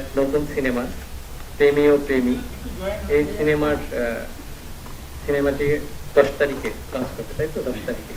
ফারিয়ার নতুন সিনেমা প্রেমী ও প্রেমী। এই সিনেমার সিনেমাটি দশ তারিখে লঞ্চ করতে তাই তো? দশ তারিখে।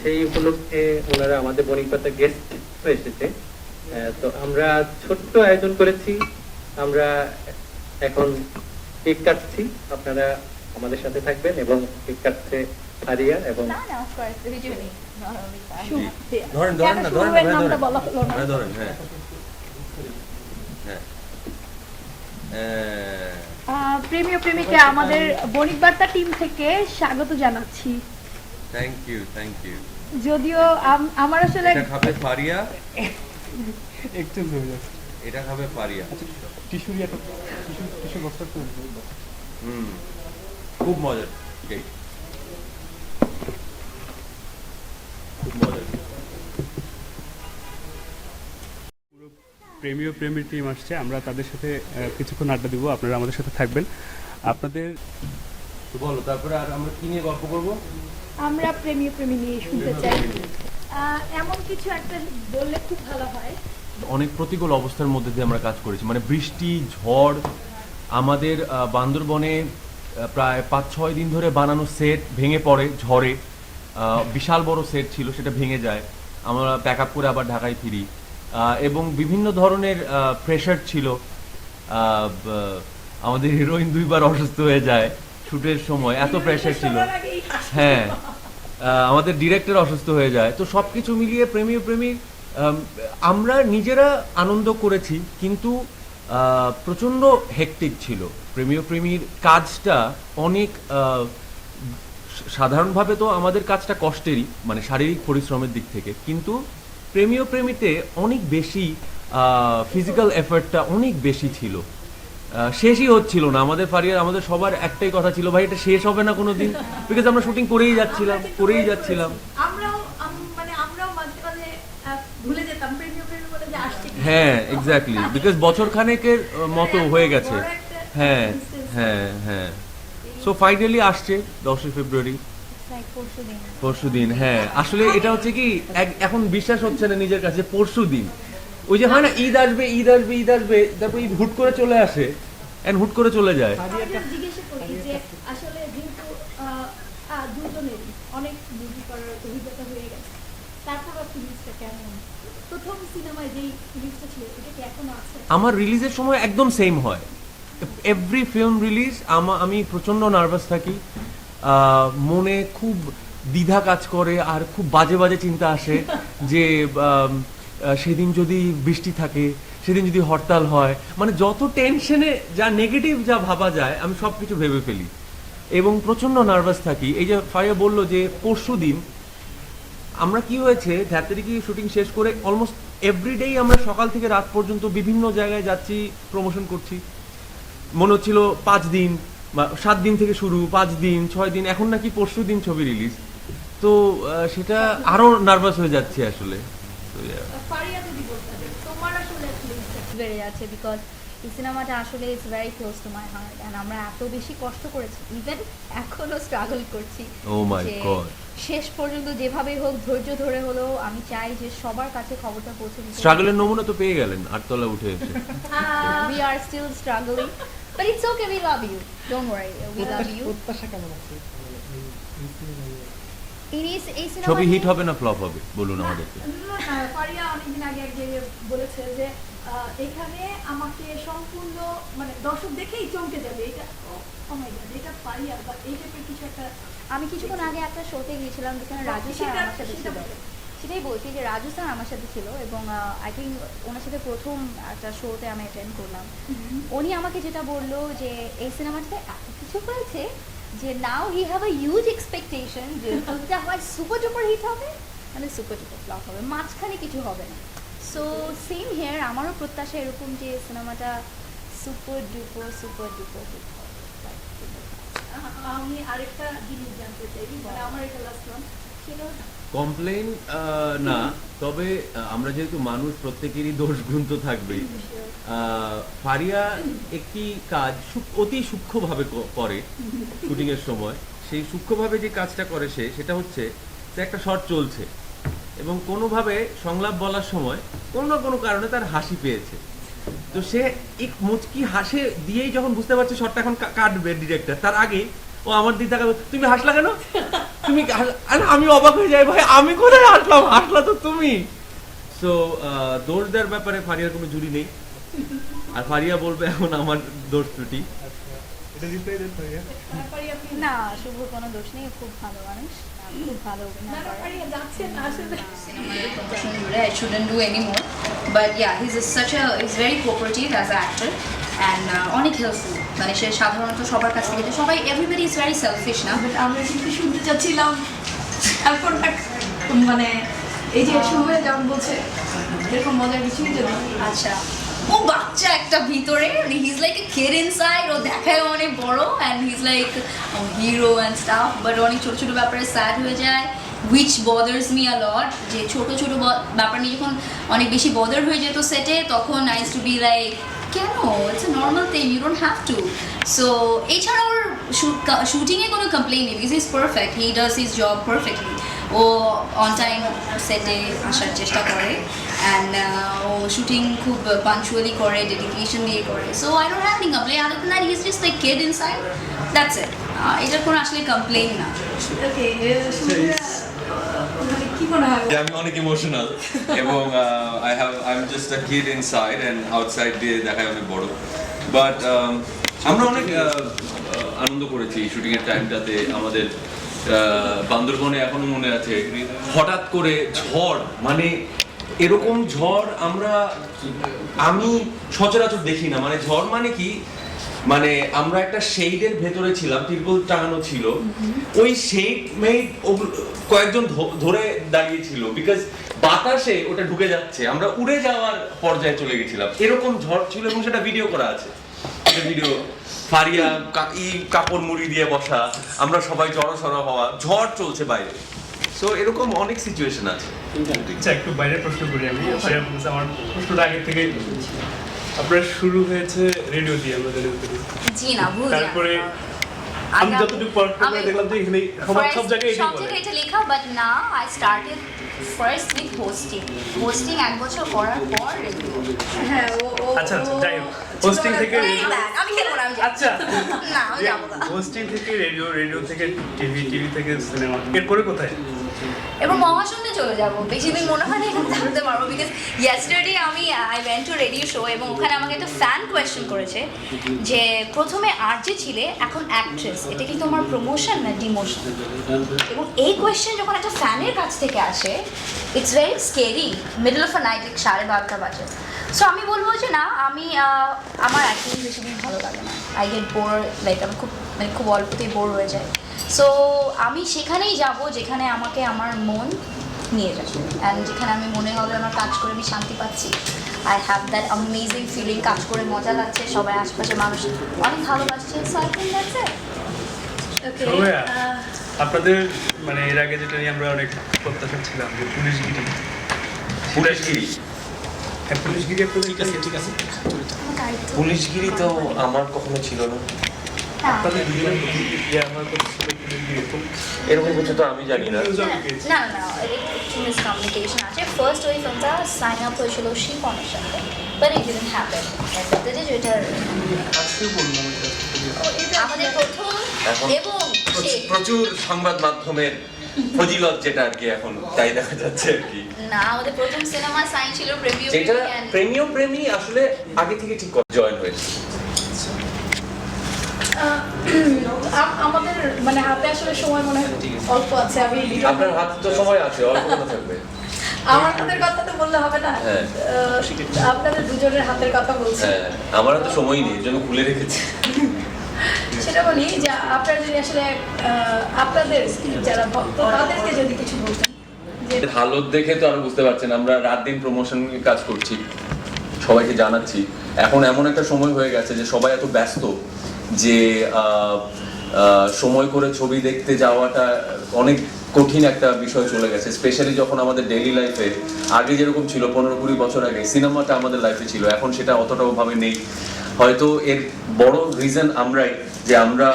সেই উপলক্ষে ওনারা আমাদের বণিকপাতা গেস্ট এসেছে। তো আমরা ছোট্ট আয়োজন করেছি। আমরা এখন কেক কাটছি। আপনারা আমাদের সাথে থাকবেন এবং কেক কাটছে হারিয়া এবং. ধরেন ধরেন না ধরেন ধরেন। ধরেন হ্যাঁ হ্যাঁ। আহ, প্রেমী ও প্রেমিকা আমাদের বণিক বার্তা টিম থেকে স্বাগত জানাচ্ছি। থ্যাংক ইউ থ্যাংক ইউ যদিও আমার আসলে এটা খাবে ফারিয়া? একটু হয়ে এটা খাবে ফারিয়া। টিস্যুরি একটা টিস্যু টিস্যু বক্সটা হুম। খুব মজার। কেক প্রেমীয় প্রেমীর টিম আসছে আমরা তাদের সাথে কিছুক্ষণ আড্ডা দিব আপনারা আমাদের সাথে থাকবেন। আপনাদের বলো তারপরে আর আমরা কি নিয়ে গল্প করব? আমরা প্রেমী প্রেমী নিয়ে শুনতে চাই। এমন কিছু একটা বললে খুব ভালো হয়। অনেক প্রতিকূল অবস্থার মধ্যে দিয়ে আমরা কাজ করেছি। মানে বৃষ্টি ঝড় আমাদের বান্দরবনে প্রায় পাঁচ ছয় দিন ধরে বানানো সেট ভেঙে পড়ে ঝড়ে। আহ, বিশাল বড় সেট ছিল সেটা ভেঙে যায়। আমরা প্যাক আপ করে আবার ঢাকায় ফিরি। এবং বিভিন্ন ধরনের প্রেশার ছিল। আমাদের হিরোইন দুইবার অসুস্থ হয়ে যায় শুটের সময়। এত প্রেশার ছিল। হ্যাঁ। আমাদের ডিরেক্টর অসুস্থ হয়ে যায়। তো সবকিছু মিলিয়ে প্রেমী প্রেমী আমরা নিজেরা আনন্দ করেছি, কিন্তু প্রচণ্ড হেকটিক ছিল। প্রেমীয় প্রেমীর কাজটা অনেক সাধারণভাবে তো আমাদের কাজটা কষ্টেরই মানে শারীরিক পরিশ্রমের দিক থেকে। কিন্তু প্রেমীয় প্রেমীতে অনেক বেশি ফিজিক্যাল এফার্টটা অনেক বেশি ছিল। শেষই হচ্ছিল না। আমাদের ফারিয়ার আমাদের সবার একটাই কথা ছিল ভাই এটা শেষ হবে না কোনোদিন বিকজ আমরা শুটিং করেই যাচ্ছিলাম করেই যাচ্ছিলাম। মানে। হ্যাঁ এক্স্যাক্টলি বিকজ বছর খানেকের মতো হয়ে গেছে। হ্যাঁ হ্যাঁ হ্যাঁ। সো ফাইনালি আসছে দশই ফেব্রুয়ারি। পরশু দিন। হ্যাঁ। আসলে এটা হচ্ছে কি এখন বিশ্বাস হচ্ছে না নিজের কাছে পরশু দিন ওই যে হয় না ঈদ আসবে ঈদ আসবে ঈদ আসবে তারপর ঈদ হুট করে চলে আসে এন্ড হুট করে চলে যায়। আসলে অনেক মুভি করার অভিজ্ঞতা হয়ে গেছে তারপর ফিলিংসটা কেমন? প্রথম সিনেমায় যেই ফিলিংসটা ছিল এটা কি এখনও আছে? আমার রিলিজের সময় একদম সেম হয়। এভরি ফিল্ম রিলিজ আমি প্রচণ্ড নার্ভাস থাকি। মনে খুব দ্বিধা কাজ করে আর খুব বাজে বাজে চিন্তা আসে যে সেদিন যদি বৃষ্টি থাকে সেদিন যদি হরতাল হয় মানে যত টেনশনে যা নেগেটিভ যা ভাবা যায় আমি সব কিছু ভেবে ফেলি। এবং প্রচণ্ড নার্ভাস থাকি। এই যে ফারিয়া বলল যে পরশু দিন আমরা কি হয়েছে ধ্যাত্তেরিকি শুটিং শেষ করে অলমোস্ট এভরিডেই আমরা সকাল থেকে রাত পর্যন্ত বিভিন্ন জায়গায় যাচ্ছি প্রমোশন করছি। মনে হচ্ছিল পাঁচ দিন বা সাত দিন থেকে শুরু পাঁচ দিন ছয় দিন এখন নাকি পরশু দিন ছবি রিলিজ তো সেটা আরও নার্ভাস হয়ে যাচ্ছে আসলে। বেড়ে যাচ্ছে বিকজ এই সিনেমাটা আসলে it's very close to my heart and আমরা এত বেশি কষ্ট করেছি ইভেন এখনও স্ট্রাগল করছি my যে God. শেষ পর্যন্ত যেভাবে হোক ধৈর্য ধরে হলেও আমি চাই যে সবার কাছে খবরটা পৌঁছে দিতে। স্ট্রাগলের নমুনা তো পেয়ে গেলেন আটতলা উঠে এসে। We are still struggling. But it's okay we love you. Don't worry we love you. প্রত্যাশা কেমন আছে? ইনিস এই ছবি হিট হবে না ফ্লপ হবে? বলুন আমাদেরকে। ফারিয়া অনেকদিন আগে এক জায়গায় বলেছে যে আহ, এখানে আমাকে সম্পূর্ণ মানে দর্শক দেখেই চমকে যাবে। এটা ও মাই গড এটা ফারিয়া বা এই টাইপের কিছু একটা আমি কিছুক্ষণ আগে একটা শোতে গিয়েছিলাম যেখানে রাজু স্যার আমার সাথে ছিল। সেটাই বলছি যে রাজু স্যার আমার সাথে ছিল এবং আই থিঙ্ক ওনার সাথে প্রথম একটা শোতে আমি অ্যাটেন্ড করলাম। উনি আমাকে যেটা বলল যে এই সিনেমাটাতে এত কিছু হয়েছে যে now he have a huge expectation যে ফিল্মটা হয় সুপার ডুপার হিট হবে মানে সুপার ডুপার ফ্লপ হবে মাঝখানে কিছু হবে না। সো সেম হেয়ার আমারও প্রত্যাশা এরকম যে সিনেমাটা super duper super duper hit হবে। আমি আরেকটা জিনিস জানতে চাই মানে আমার এটা লাস্ট কমপ্লেন না, তবে আমরা যেহেতু মানুষ, প্রত্যেকেরই দোষ গুণ তো থাকবেই। ফারিয়া একটি কাজ অতি সূক্ষ্মভাবে করে শুটিং এর সময়। সেই সূক্ষ্মভাবে যে কাজটা করে সে, সেটা হচ্ছে যে একটা শট চলছে এবং কোনোভাবে সংলাপ বলার সময় কোনো না কোনো কারণে তার হাসি পেয়েছে। তো সে এক মুচকি হাসে দিয়েই যখন বুঝতে পারছে শটটা এখন কাটবে ডিরেক্টর, তার আগে ও আমার দিকে তাকাবে তুমি হাসলা কেন? তুমি আরে আমি অবাক হয়ে যাই ভাই আমি কোথায় হাসলাম? হাসলা তো তুমি. সো দোষ দেওয়ার ব্যাপারে ফারিয়ার কোনো জুড়ি নেই। আর ফারিয়া বলবে এখন আমার দোষ ত্রুটি। না শুভ কোনো দোষ নেই খুব ভালো মানুষ। খুব ভালো অভিনয় করে। তারপরে যাচ্ছেন আসলে। Shouldn't- I shouldn't do anymore. But yeah, he's such a he's very cooperative as an actor. And uh, অনেক হেল্পফুল মানে সে সাধারণত সবার কাছ থেকে সবাই এভরিবডি ইজ ভেরি সেলফিশ না? But আমরা কিন্তু শুনতে চাচ্ছিলাম তারপর মানে এই যে শুভে যেমন বলছে এরকম মজার কিছুই যদি আচ্ছা। ও বাচ্চা একটা ভিতরে মানে his like a kid inside ও দেখায় অনেক বড় and his like hero and stuff but অনেক ছোট ছোট ব্যাপারে স্যাড হয়ে যায় which bothers me a lot যে ছোট ছোট ব্যাপার নিয়ে যখন অনেক বেশি বদার হয়ে যেত সেটে তখন I used to be like কেন? It's a normal thing you don't have to so এছাড়া ওর শুটিংয়ে কোনো কমপ্লেন নেই because is perfect he does his job perfectly O on time সেটে আসার চেষ্টা করে অ্যান্ড ও শুটিং খুব পাঞ্চুয়ালি করে ডেডিকেশন দিয়ে করে. So I don't have any complain other than that is just like kid inside that's it এটার কোনো আসলে কমপ্লেন না। ওকে I'm অনেক ইমোশনাল এবং I have I am just a kid inside and outside দিয়ে দেখায় অনেক বড়। বাট আমরা অনেক আনন্দ করেছি শুটিং এর টাইমটাতে আমাদের uh, বান্দরবনে এখনও মনে আছে হঠাৎ করে ঝড় মানে এরকম ঝড় আমরা আমি সচরাচর দেখি না। মানে ঝড় মানে কি? মানে আমরা একটা শেডের ভেতরে ছিলাম তিরপল টাঙানো ছিল। ওই শেড মেড কয়েকজন ধরে দাঁড়িয়ে ছিল বিকজ বাতাসে ওটা ঢুকে যাচ্ছে। আমরা উড়ে যাওয়ার পর্যায়ে চলে গেছিলাম। এরকম ঝড় ছিল এবং সেটা ভিডিও করা আছে। ভিডিও ফারিয়া ই কাপড় মুড়ি দিয়ে বসা আমরা সবাই জড়ো সড়ো হওয়া ঝড় চলছে বাইরে। সো এরকম অনেক সিচুয়েশন আছে। আচ্ছা একটু বাইরে প্রশ্ন করি আমি। আমার প্রশ্নটা আগে থেকে আপনার শুরু হয়েছে রেডিও দিয়ে আমরা রেডিও জি না ভুল তারপরে আমি যতটুকু পড়াশোনা করে দেখলাম যে এখানে সবার সব জায়গায় এটাই বলে। এটা লেখা বাট না I started first with hosting hosting এক বছর করার পর রেডিও। হ্যাঁ ও ও আচ্ছা আচ্ছা যাই হোক। হোস্টিং থেকে রেডিও আমি খেলব না আমি আচ্ছা। না আমি যাব না। হোস্টিং থেকে রেডিও রেডিও থেকে টিভি টিভি থেকে সিনেমা। এরপরে কোথায়? এবার মহাশূন্যে চলে যাব। বেশি দিন মনে হয় না এখানে থাকতে পারব বিকজ ইয়েস্টারডে আমি I went to radio show এবং ওখানে আমাকে একটা ফ্যান কোয়েশ্চেন করেছে যে প্রথমে আরজে ছিলে, এখন অ্যাক্ট্রেস এটা কি তোমার প্রমোশন না ডিমোশন এবং এই কোয়েশ্চেন যখন একটা ফ্যানের কাছ থেকে আসে it's very scary middle of a night সাড়ে বারোটা বাজে। সো আমি বলব যে না, আমি আমার অ্যাক্টিং বেশি দিন ভালো লাগে না। আই গেট বোর লাইক আমি খুব মানে খুব অল্পতেই বোর হয়ে যায় সো আমি সেখানেই যাব যেখানে আমাকে আমার মন নিয়ে যাবে। অ্যান্ড যেখানে আমি মনে হবে আমার কাজ করে আমি শান্তি পাচ্ছি। I have that amazing feeling কাজ করে মজা লাগছে সবাই আশপাশে মানুষ অনেক ভালোবাসছে। So I think that's it okay Soumya, ah, আপনাদের মানে এর আগে যেটা নিয়ে আমরা অনেক প্রত্যাশা ছিলাম যে পুলিশগিরি। পুলিশগিরি? হ্যাঁ পুলিশগিরি আপনাদের ঠিক আছে ঠিক আছে। পুলিশগিরি তো আমার কখনো ছিল না। আপনাদের দুজনের প্রতি আমার প্রতি ছিল এরকম এরকম কিছু তো আমি জানি না। নিউজ আমি পেয়েছি না না একটু মিসকমিউনিকেশন আছে। ফার্স্ট ওই ফিল্মটা সাইন আপ হয়েছিল শিপনের সাথে বাট ইট ডিডন্ট হ্যাপেন বলতে যে যেটার আজকে বললাম এটা আমাদের প্রথম এবং প্রচুর- সংবাদ মাধ্যমের ফজিলত যেটা আর কি এখন তাই দেখা যাচ্ছে আর কি। না আমাদের প্রথম সিনেমা সাইন ছিল প্রেমিও যেটা প্রেমীয় প্রেমী আসলে আগে থেকে ঠিক জয়েন হয়েছে। আমাদের মানে হাতে আসলে সময় মনে হয় অল্প আছে আমি আপনার হাতে তো সময় আছে অল্প থাকবে। আমার হাতের কথা তো বললে হবে না। হ্যাঁ। আপনাদের দুজনের হাতের কথা বলছি। হ্যাঁ আমার তো সময় নেই জন্য খুলে রেখেছি। সেটা বলি যে আপনারা যদি আসলে আপনাদের যারা ভক্ত তাদেরকে যদি কিছু বলতেন। হালত দেখে তো আরও বুঝতে পারছেন আমরা রাত দিন প্রমোশন কাজ করছি সবাইকে জানাচ্ছি। এখন এমন একটা সময় হয়ে গেছে যে সবাই এত ব্যস্ত যে সময় করে ছবি দেখতে যাওয়াটা অনেক কঠিন একটা বিষয় চলে গেছে। স্পেশালি যখন আমাদের ডেইলি লাইফে আগে যেরকম ছিল পনেরো কুড়ি বছর আগে সিনেমাটা আমাদের লাইফে ছিল। এখন সেটা অতটাও ভাবে নেই। হয়তো এর বড় রিজন আমরাই, যে আমরা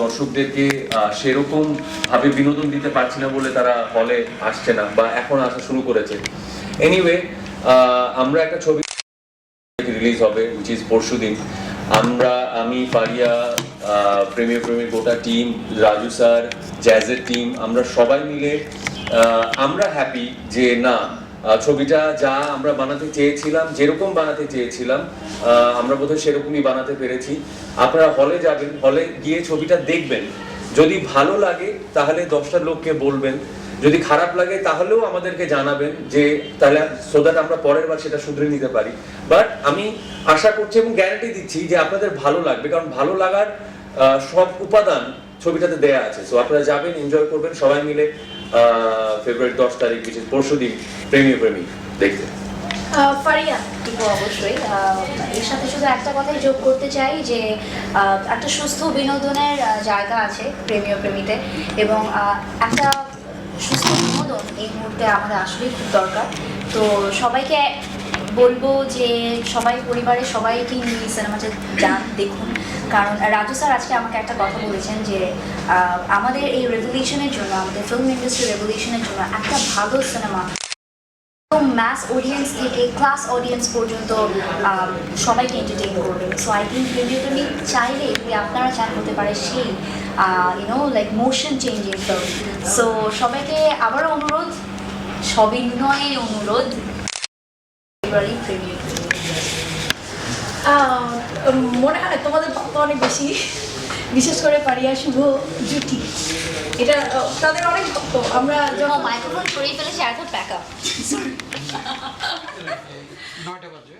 দর্শকদেরকে সেরকম ভাবে বিনোদন দিতে পারছি না বলে তারা হলে আসছে না বা এখন আসা শুরু করেছে। এনিওয়ে আমরা একটা ছবি রিলিজ হবে উইচ ইজ পরশু দিন আমরা, আমি পারিয়া প্রেমীয় প্রেমী গোটা টিম রাজু স্যার জ্যাজের টিম আমরা সবাই মিলে আমরা হ্যাপি যে না ছবিটা যা আমরা বানাতে চেয়েছিলাম, যেরকম বানাতে চেয়েছিলাম আমরা বোধহয় সেরকমই বানাতে পেরেছি। আপনারা হলে যাবেন হলে গিয়ে ছবিটা দেখবেন। যদি ভালো লাগে, তাহলে দশটা লোককে বলবেন। যদি খারাপ লাগে তাহলেও আমাদেরকে জানাবেন যে তাহলে সো দ্যাট আমরা পরের বার সেটা শুধরে নিতে পারি। বাট আমি আশা করছি এবং গ্যারান্টি দিচ্ছি যে আপনাদের ভালো লাগবে, কারণ ভালো লাগার সব উপাদান ছবিটাতে দেয়া আছে। সো আপনারা যাবেন এনজয় করবেন, সবাই মিলে ফেব্রুয়ারি দশ তারিখ বিশেষ পরশু দিন, প্রেমী প্রেমী দেখতে। ফারিয়া অবশ্যই। এর সাথে শুধু একটা কথাই যোগ করতে চাই যে একটা সুস্থ বিনোদনের জায়গা আছে প্রেমীয় প্রেমীতে এবং একটা সুস্থ বিনোদন এই মুহূর্তে আমাদের আসলেই খুব দরকার। তো সবাইকে বলব যে সবাই পরিবারের সবাইকে নিয়ে সিনেমাটা যান, দেখুন। কারণ রাজু স্যার আজকে আমাকে একটা কথা বলেছেন যে আমাদের এই রেভলিউশনের জন্য, আমাদের ফিল্ম ইন্ডাস্ট্রি রেভলিউশনের জন্য একটা ভালো সিনেমা ম্যাস অডিয়েন্স থেকে ক্লাস অডিয়েন্স পর্যন্ত আম, সবাইকে এন্টারটেইন করবে। সো আই থিঙ্ক প্রেমী চাইলে যদি আপনারা চান হতে পারে সেই you know like motion changing film so সবাইকে আবারও অনুরোধ সবিনয়ে অনুরোধ ফেব্রুয়ারি মনে হয় তোমাদের ভক্ত অনেক বেশি। বিশেষ করে পারিয়া শুভ জুটি। এটা তাদের অনেক ভক্ত আমরা যখন মাইক্রোফোন সরিয়ে ফেলেছে এত প্যাক আপ নয়টা বাজে।